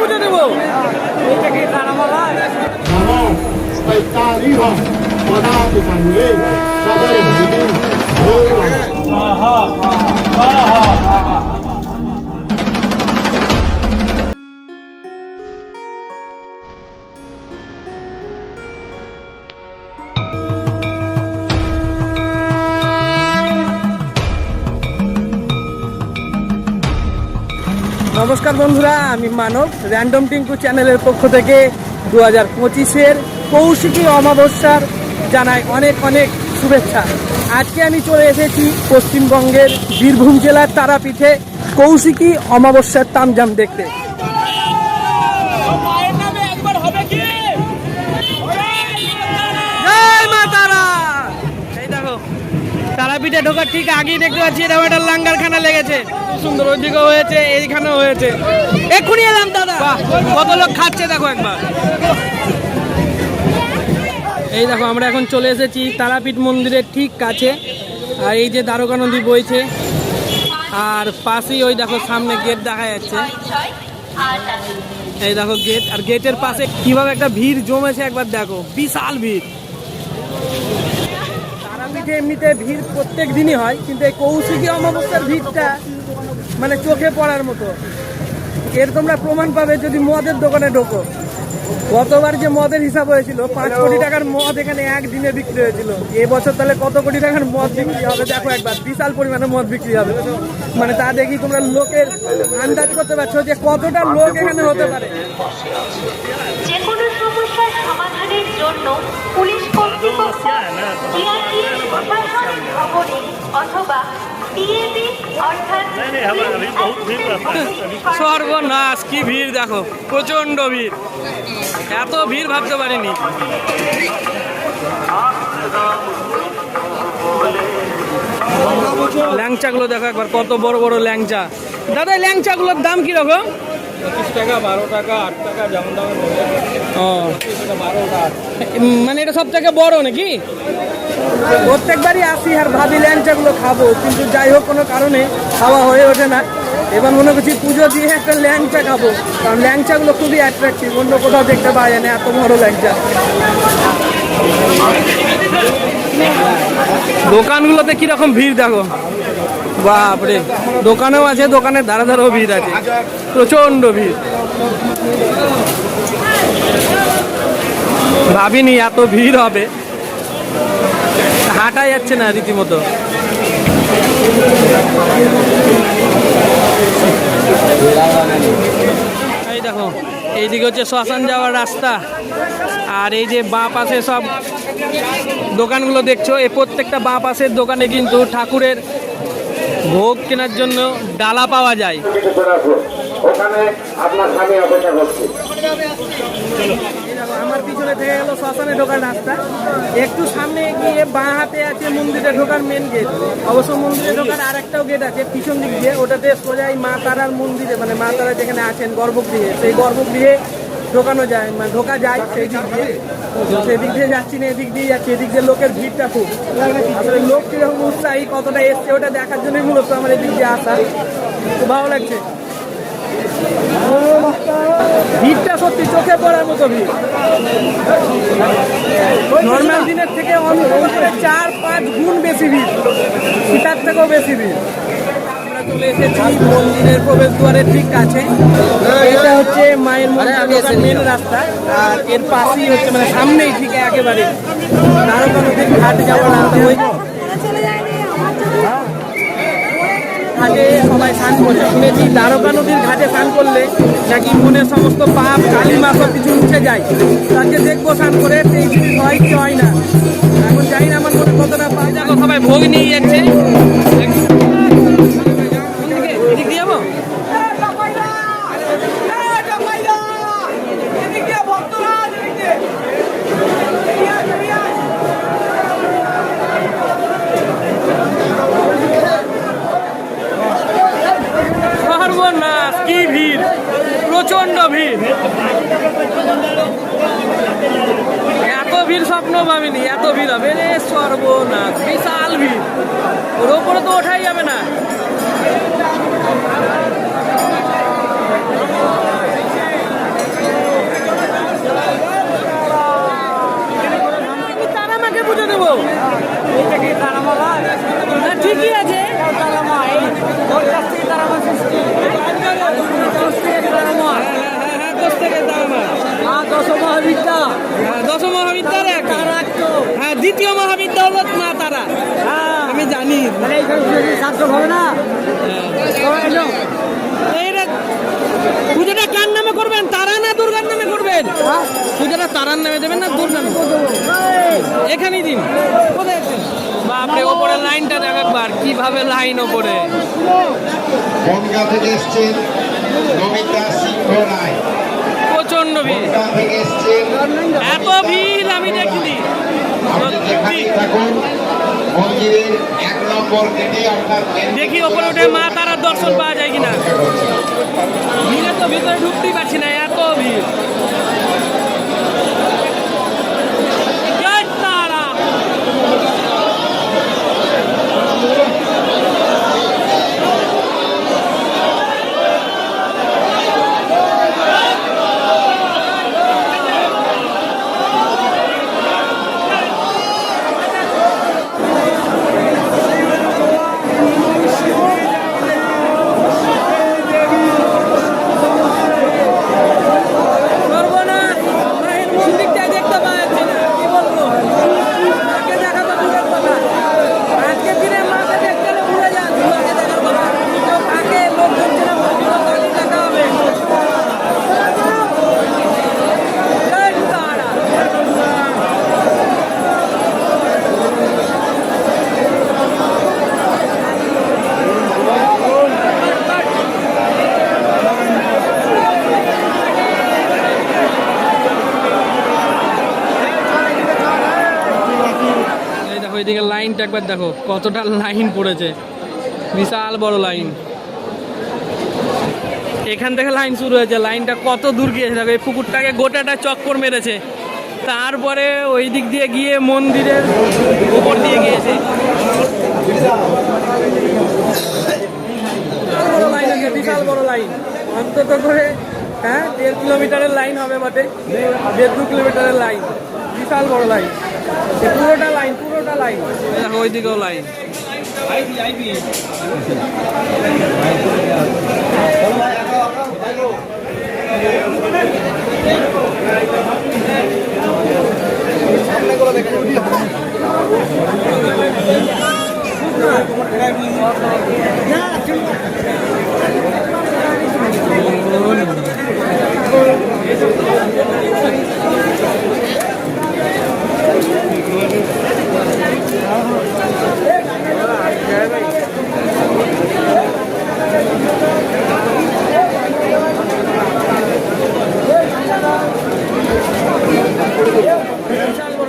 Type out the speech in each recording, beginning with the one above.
পুজো দেবো Namo Spaitariha Padatu নমস্কার বন্ধুরা, আমি মানব র্যান্ডম টিঙ্কু চ্যানেলের পক্ষ থেকে দু হাজার পঁচিশের কৌশিকী অমাবস্যার জানাই অনেক অনেক শুভেচ্ছা। আজকে আমি চলে এসেছি পশ্চিমবঙ্গের বীরভূম জেলার তারাপীঠে কৌশিকী অমাবস্যার তামজাম দেখতে। তারাপীঠে ঢোকার ঠিক আগেই দেখতে পাচ্ছি একটা লাঙ্গারখানা লেগেছে। ওইদিকেও হয়েছে এইখানেও হয়েছে। এক্ষুনি এলাম দাদা। কত লোক খাচ্ছে দেখো একবার। এই দেখো আমরা এখন চলে এসেছি তারাপীঠ মন্দিরের ঠিক কাছে। আর এই যে দ্বারকা নদী বইছে আর পাশেই ওই দেখো সামনে গেট দেখা যাচ্ছে। এই দেখো গেট আর গেটের পাশে কীভাবে একটা ভিড় জমেছে একবার দেখো বিশাল ভিড়। তারাপীঠে এমনিতে ভিড় প্রত্যেক দিনই হয় কিন্তু এই কৌশিকী অমাবস্যার ভিড়টা মানে চোখে পড়ার মতো। এর তোমরা প্রমাণ পাবে যদি মদের দোকানে ঢোকো। গতবার যে মদের হিসাব হয়েছিল পাঁচ কোটি টাকার মদ এখানে একদিনে বিক্রি হয়েছিল। এবছর তাহলে কত কোটি টাকার মদ বিক্রি হবে? দেখো একবার বিশাল পরিমাণে মদ বিক্রি হবে। মানে তা দেখি তোমরা লোকের আন্দাজ করতে পারছ যে কতটা লোক এখানে হতে পারে। যে কোনো সমস্যার সমাধানের জন্য পুলিশ কর্তৃপক্ষ অথবা সর্বনাশ কি ভিড় দেখো প্রচণ্ড ভিড়। এত ভিড় ভাবতে পারিনি। ল্যাংচাগুলো দেখো একবার কত বড় বড় ল্যাংচা। দাদা ল্যাংচাগুলোর দাম কীরকম? মানে এটা সব থেকে বড় নাকি? প্রত্যেকবারই আসি আর ভাবি ল্যাংচাগুলো খাব, কিন্তু যাই হোক, কোনো কারণে খাওয়া হয়ে ওঠে না। এবার মনে করছি পুজো দিয়ে একটা ল্যাংচা খাব, কারণ ল্যাংচাগুলো খুবই অ্যাট্রাকটিভ অন্য কোথাও দেখতে পাওয়া যায় না, এত বড় ল্যাংচা। দোকানগুলোতে কীরকম ভিড় দেখো? বাপরে, দোকানেও আছে দোকানের ধারে ধারেও ভিড় আছে। প্রচণ্ড ভিড়। ভাবিনি এত ভিড় হবে। হাঁটা যাচ্ছে না রীতিমতো। এই দেখো, এইদিকে হচ্ছে শ্মশান যাওয়ার রাস্তা, আর এই যে বাঁ পাশে সব দোকানগুলো দেখছ, এই প্রত্যেকটা বাঁ পাশের দোকানে কিন্তু ঠাকুরের ভোগ কেনার জন্য ডালা পাওয়া যায়। ওখানে আপনার স্বামী অপেক্ষা করছে। আমার পিছনে থেকে গেল শ্মশানে ঢোকার রাস্তা। একটু সামনে গিয়ে বাঁ হাতে আছে মন্দিরে ঢোকার মেন গেট অবশ্য মন্দিরে ঢোকার আর একটাও গেট আছে পিছন দিক দিয়ে। ওটাতে সোজাই মা তারার মন্দিরে মানে মা তারা যেখানে আছেন গর্ভগৃহে, সেই গর্ভগৃহে ঢোকানো যায় মানে ঢোকা যায় সেই দিক দিয়ে। সেদিক দিয়ে যাচ্ছি না, এদিক দিয়ে যাচ্ছি, এদিক দিয়ে লোকের ভিড়টা খুব। আসলে লোক কীরকম উৎসাহী, কতটা এসছে, ওটা দেখার জন্যই মূলত আমার এদিক দিয়ে আসা। ভালো লাগছে। ভিড়টা সত্যি চোখে পড়ার মতো ভিড়। নর্মাল দিনের থেকে অন্তত চার পাঁচ গুণ বেশি ভিড়। তার থেকেও বেশি ভিড়। আমরা চলে এসেছি মন্দিরের প্রবেশ দ্বারের ঠিক কাছে। এটা হচ্ছে মায়ের মন্দির মেন রাস্তা। আর এর পাশেই হচ্ছে মানে সামনেই ঠিক একেবারে। নদীর ঘাট যাওয়ার রাস্তা ওই ঘাটে সবাই স্নান করে শুনেছি দ্বারকা নদীর ঘাটে স্নান করলে নাকি মনের সমস্ত পাপ, কালিমা সব কিছু উঠে যায়। তাকে দেখব স্নান করে, সেই জিনিস হয় কি হয় না। এখন জানি না আমার মনে কতটা পাওয়া যায় সবাই ভোগ নিয়ে যাচ্ছে। ভাবিনি এত ভিড় হবে। রে সর্বনাশ বিশাল ভিড়। ওর ওপরে তো ওঠাই যাবে না। ঠিকই আছে। দশ মহাবিদ্যা দশ মহাবিদ্যার এক। দ্বিতীয় মহাবীর দৌলত মা তারা। হ্যাঁ। আমি জানি। পুজোটা কার নামে করবেন? তারা না দুর্গার নামে করবেন? হ্যাঁ। পুজোটা তারার নামে দেবেন না দুর্গার নামে? এখানেই দিন। কোথায় বাপরে ওপরে লাইনটা দেখ একবার কীভাবে লাইন ওপরে? বনগাঁ থেকে এসছেন নমিতা সিংহ রায়। প্রচণ্ড ভিড়। এত ভিড় আমি দেখিনি। দেখি ওপরে উঠে মা তারার দর্শন পাওয়া যায় কিনা। ভিড়ে তো ভিতরে ঢুকতেই পারছি না, এত ভিড় জয় তারা সর্বনাশ মায়ের মন্দিরটা দেখতে পাওয়া যাচ্ছে না কি বলব মাকে দেখা তো দূরের কথা আজকে দিনে মাকে দেখতে গেলে ভুলে যান মাকে দেখার কথা কেউ কাকে লোক ধরছে না মন্দির কালী দেখা হবে জয় তারা। এই দেখো এদিকে লাইনটা একবার দেখো, কতটা লাইন পড়েছে। বিশাল বড় লাইন এখান থেকে লাইন শুরু হয়েছে। লাইনটা কত দূর গিয়েছে দেখো, এই পুকুরটাকে গোটাটা চক্কর মেরেছে। তারপরে ওই দিক দিয়ে গিয়ে মন্দিরের উপর দিয়ে গিয়েছে। বিশাল বড় লাইন অন্তত করে হ্যাঁ দেড় কিলোমিটারের লাইন হবে বটে। দেড় দু কিলোমিটারের লাইন বিশাল বড় লাইন পুরোটা লাইন পুরোটা লাইন দেখো লাইন বড়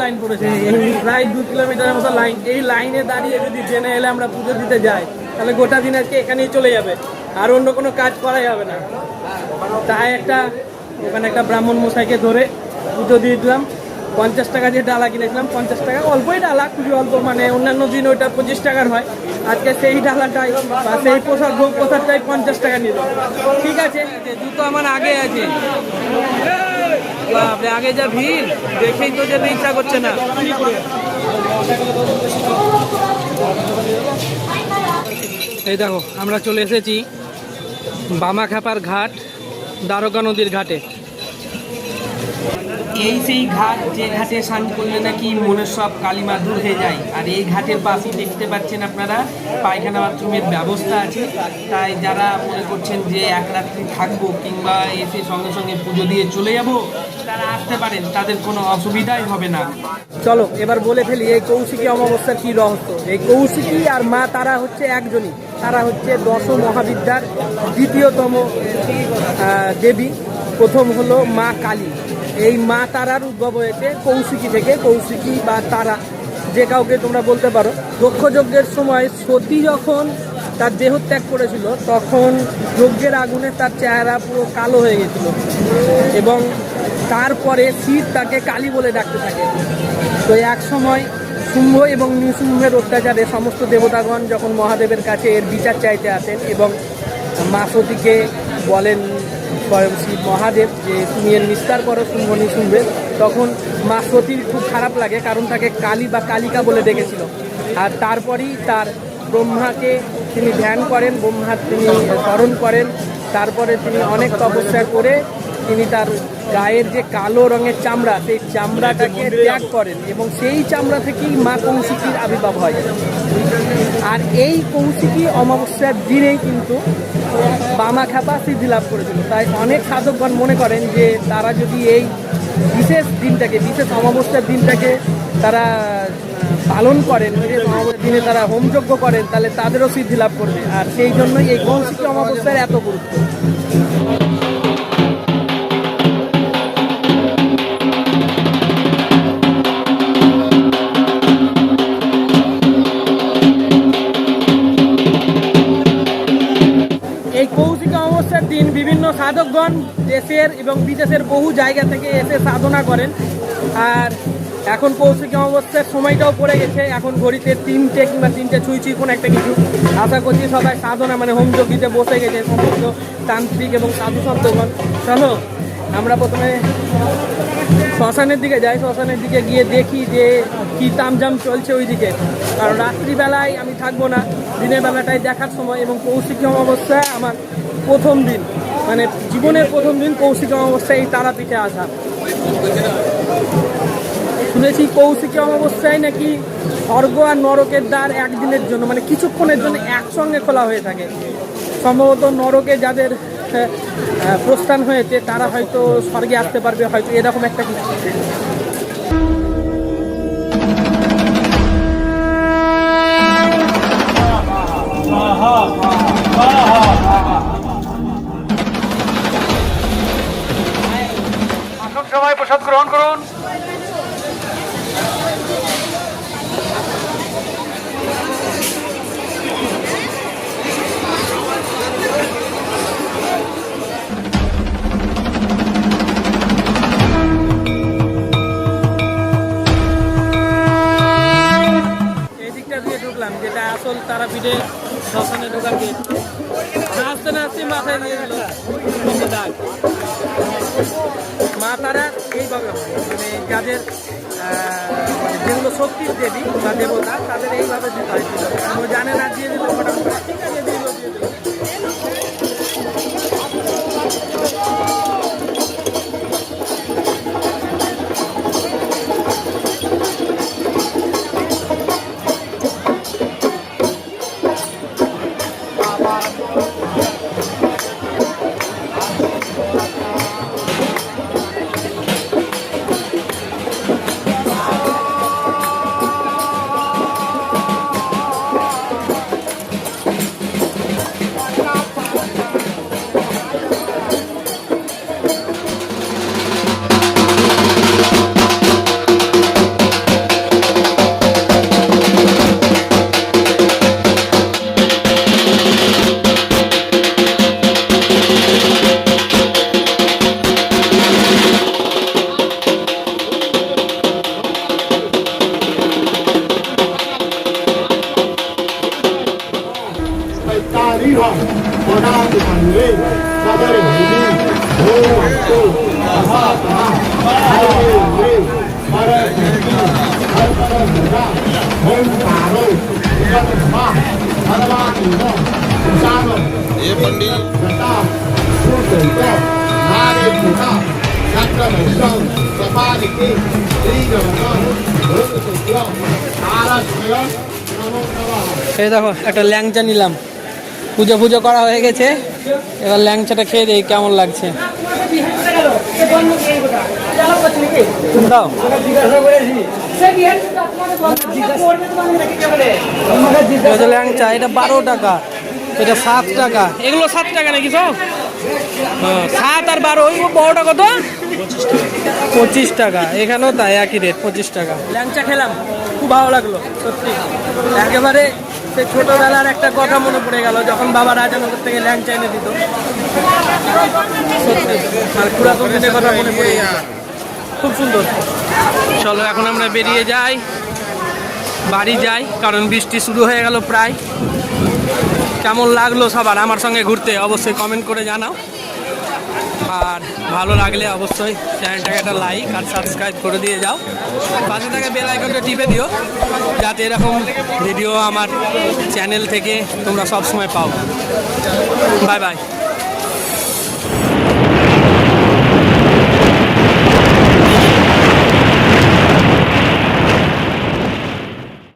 লাইন পড়েছে। এই প্রায় দু কিলোমিটারের মতো লাইন এই লাইনে দাঁড়িয়ে যদি জেনে এলে আমরা পুজো দিতে যাই, তাহলে গোটা দিন আজকে এখানেই চলে যাবে। আর অন্য কোনো কাজ করাই হবে না। তাই একটা ওখানে একটা ব্রাহ্মণ মশাইকে ধরে পুজো দিয়ে দিলাম। পঞ্চাশ টাকা যে ডালা কিনেছিলাম, পঞ্চাশ টাকা, অল্পই ডালা, খুবই অল্প মানে অন্যান্য দিন ওইটা পঁচিশ টাকার হয়। আজকে সেই ডালাটাই, বা সেই প্রসাদ ভোগ প্রসাদটাই পঞ্চাশ টাকা নিল। ঠিক আছে জুতো আমার আগে আছে। আগে যা ভিড়, দেখেই তো যেতে ইচ্ছা করছে না। এই দেখো, আমরা চলে এসেছি বামাখাপার ঘাট, দ্বারকা নদীর ঘাটে। এই সেই ঘাট, যে ঘাটে স্নান করলে নাকি মনের সব কালিমা দূর হয়ে যায়। আর এই ঘাটের পাশেই দেখতে পাচ্ছেন আপনারা, পায়খানা বাথরুমের ব্যবস্থা আছে। তাই যারা মনে করছেন যে এক রাত্রি থাকব কিংবা এসে সঙ্গে সঙ্গে পুজো দিয়ে চলে যাব, তারা আসতে পারেন, তাদের কোনো অসুবিধাই হবে না। চলো, এবার বলে ফেলি, এই কৌশিকী অমাবস্যার কি রহস্য? এই কৌশিকী আর মা তারা হচ্ছে একজনই। তারা হচ্ছে দশ মহাবিদ্যার দ্বিতীয়তম দেবী। প্রথম হলো মা কালী। এই মা তারার উদ্ভব হয়েছে কৌশিকী থেকে, কৌশিকী বা তারা, যে কাউকে তোমরা বলতে পারো। দক্ষ যজ্ঞের সময় সতী যখন তার দেহ ত্যাগ করেছিল, তখন যজ্ঞের আগুনে তার চেহারা পুরো কালো হয়ে গেছিল এবং তারপরে শিব তাকে কালী বলে ডাকতে থাকে। তো এক সময় শুম্ভ এবং নৃসিংহের অত্যাচারে সমস্ত দেবতাগণ যখন মহাদেবের কাছে এর বিচার চাইতে আসেন এবং মা সতীকে বলেন স্বয়ং শিব মহাদেব যে তুমি এর নিস্তার করো শুম্ভ শুনবে, তখন মা সতীর খুব খারাপ লাগে, কারণ তাকে কালী বা কালিকা বলে ডেকেছিল। আর তারপরেই তার ব্রহ্মাকে তিনি ধ্যান করেন ব্রহ্মার তিনি স্মরণ করেন, তারপরে তিনি অনেক তপস্যা করে তিনি তার গায়ের যে কালো রঙের চামড়া, সেই চামড়াটাকে ত্যাগ করেন এবং সেই চামড়া থেকেই মা কৌশিকীর আবির্ভাব হয়। আর এই কৌশিকী অমাবস্যার দিনেই কিন্তু বামা খ্যাপা সিদ্ধি লাভ করেছিল। তাই অনেক সাধকগণ মনে করেন যে তারা যদি এই বিশেষ দিনটাকে, বিশেষ অমাবস্যার দিনটাকে তারা পালন করেন দিনে তারা হোমযজ্ঞ করেন, তাহলে তাদেরও সিদ্ধি লাভ করবে। আর সেই জন্যই এই কৌশিকী অমাবস্যার এত গুরুত্ব। সাধকগণ দেশের এবং বিদেশের বহু জায়গা থেকে এসে সাধনা করেন। আর এখন কৌশিক অমাবস্যার সময়টাও পড়ে গেছে। এখন ঘড়িতে তিনটে কিংবা তিনটে ছুঁই ছুঁই কোনো একটা কিছু। আশা করছি সবাই সাধনা মানে হোম যোগীতে বসে গেছে সমস্ত তান্ত্রিক এবং সাধু সন্তগণ। চলো, আমরা প্রথমে শ্মশানের দিকে যাই। শ্মশানের দিকে গিয়ে দেখি যে কি তামজাম চলছে ওই দিকে কারণ রাত্রিবেলায় আমি থাকব না। দিনের বেলাটাই দেখার সময় এবং কৌশিক অমাবস্যা আমার প্রথম দিন মানে জীবনের প্রথম দিন কৌশিক অমাবস্যায় এই তারাপীঠে আসা। শুনেছি কৌশিকী অমাবস্যায় নাকি স্বর্গ আর নরকের দ্বার একদিনের জন্য মানে কিছুক্ষণের জন্য একসঙ্গে খোলা হয়ে থাকে। সম্ভবত নরকে যাদের প্রস্থান হয়েছে, তারা হয়তো স্বর্গে আসতে পারবে, হয়তো এরকম একটা কিছু। সবাই প্রসাদ গ্রহণ করুন। ঢুকলাম, যেটা আসল তারাপীঠে শ্মশানে ঢোকার গেট। নাচতে নাচতে মাথায় নিয়ে দাগ তারা এইভাবে হয়। মানে যাদের মানে যেগুলো শক্তির দেবী বা দেবতা, তাদের এইভাবে দিতে হয়। জানে না দিয়ে দিলে মোটামুটি नमः এই দেখো একটা ল্যাংচা নিলাম। পুজো পুজো করা হয়ে গেছে। এবার ল্যাংচাটা খেয়ে দিই কেমন লাগছে। দাও ল্যাংচা এটা বারো টাকা। এটা সাত টাকা। এগুলো সাত টাকা নাকি সব? হ্যাঁ, সাত আর বারো ওই বড়টা কত? পঁচিশ টাকা এখানেও তাই একই রেট পঁচিশ টাকা। ল্যাংচা খেলাম খুব ভালো লাগল সত্যি। একেবারে সে ছোটোবেলার একটা কথা মনে পড়ে গেল যখন বাবা রাজানগর থেকে ল্যাংচা এনে দিত। সত্যি আর পুরাতন দিনের কথা মনে পড়ে গেল। খুব সুন্দর। চলো এখন আমরা বেরিয়ে যাই বাড়ি যাই কারণ বৃষ্টি শুরু হয়ে গেল প্রায়। কেমন লাগল সবার আমার সঙ্গে ঘুরতে অবশ্যই কমেন্ট করে জানাও। আর ভালো লাগলে অবশ্যই চ্যানেলটাকে একটা লাইক আর সাবস্ক্রাইব করে দিয়ে যাও। পাশে থাকা বেল আইকনটা টিপে দিও, যাতে এরকম ভিডিও আমার চ্যানেল থেকে তোমরা সব সময় পাও। Bye bye